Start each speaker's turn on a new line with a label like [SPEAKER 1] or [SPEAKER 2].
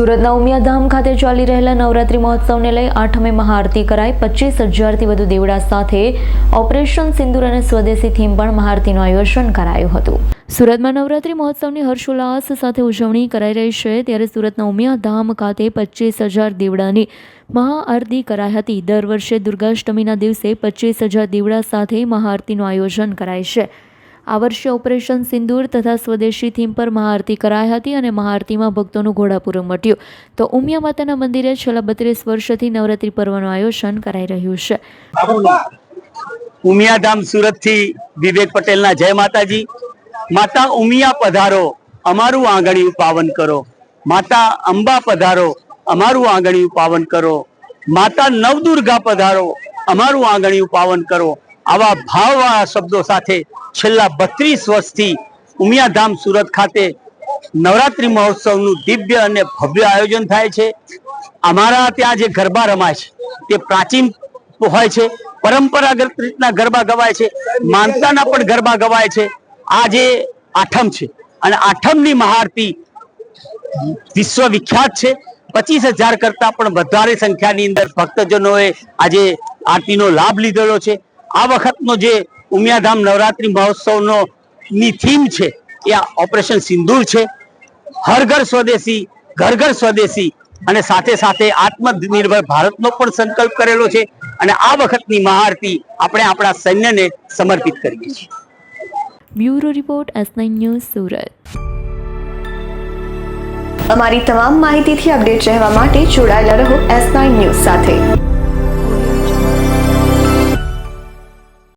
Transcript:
[SPEAKER 1] સુરતના ઉમિયાધામ ખાતે ચાલી રહેલા નવરાત્રી મહોત્સવને લઈ આઠમે મહાઆરતી કરાઈ. પચીસ હજારથી વધુ દેવડા સાથે ઓપરેશન સિંદૂર અને સ્વદેશી થીમ પણ મહાઆરતીનું આયોજન કરાયું હતું. સુરતમાં નવરાત્રી મહોત્સવની હર્ષોલ્લાસ સાથે ઉજવણી કરાઈ રહી છે. ત્યારે સુરતના ઉમિયાધામ ખાતે પચીસ હજાર દેવડાની મહાઆરતી કરાઈ હતી. દર વર્ષે દુર્ગાષ્ટમીના દિવસે પચીસ હજાર દેવડા સાથે મહાઆરતીનું આયોજન કરાય છે. આ વર્ષે ઓપરેશન સિંદૂર તથા સ્વદેશી થીમ પર મહાઆરતી કરાઈ હતી અને મહાઆરતીમાં ભક્તોનું ઘોડાપૂરું મટ્યું. તો ઉમિયા માતાના મંદિરે છેલ્લા બત્રીસ વર્ષથી નવરાત્રી પર્વનું આયોજન કરાઈ રહ્યું છે.
[SPEAKER 2] ઉમિયાધામ સુરતથી વિવેક પટેલના જય માતાજી. માતા ઉમિયા પધારો, અમારું આંગણિયું પાવન કરો. માતા અંબા પધારો, અમારું આંગણિયું પાવન કરો. માતા નવદુર્ગા પધારો, અમારું આંગણિયું પાવન કરો. આવા ભાવવાળા શબ્દો સાથે છેલ્લા બત્રીસ વર્ષથી ઉમિયાધામ સુરત ખાતે નવરાત્રી મહોત્સવનું દિવ્ય અને ભવ્ય આયોજન થાય છે. અમારા ત્યાં જે ગરબા રમાય છે, તે પ્રાચીન હોય છે, પરંપરાગત રીતના ગરબા ગવાય છે, માનતાના પણ ગરબા ગવાય છે. આ જે આઠમ છે, અને આઠમની મહાઆરતી વિશ્વ વિખ્યાત છે. પચીસ હજાર કરતા પણ વધારે સંખ્યાની અંદર ભક્તજનોએ આજે આરતીનો લાભ લીધેલો છે. આ વખતનો જે ઉમિયાધામ નવરાત્રી મહોત્સવનો ની થીમ છે એ આ ઓપરેશન સિંદૂર છે. હર ઘર સ્વદેશી ઘર ઘર સ્વદેશી અને સાથે સાથે આત્મનિર્ભર ભારતનો પણ સંકલ્પ કરેલો છે અને આ વખતની મહાઆરતી આપણે આપણા સૈન્યને સમર્પિત કરીએ છીએ.
[SPEAKER 1] Bureau report S news Surat.
[SPEAKER 3] અમારી તમામ માહિતીથી અપડેટ રહેવા માટે જોડાયેલા રહો એસ ન્યૂઝ સાથે.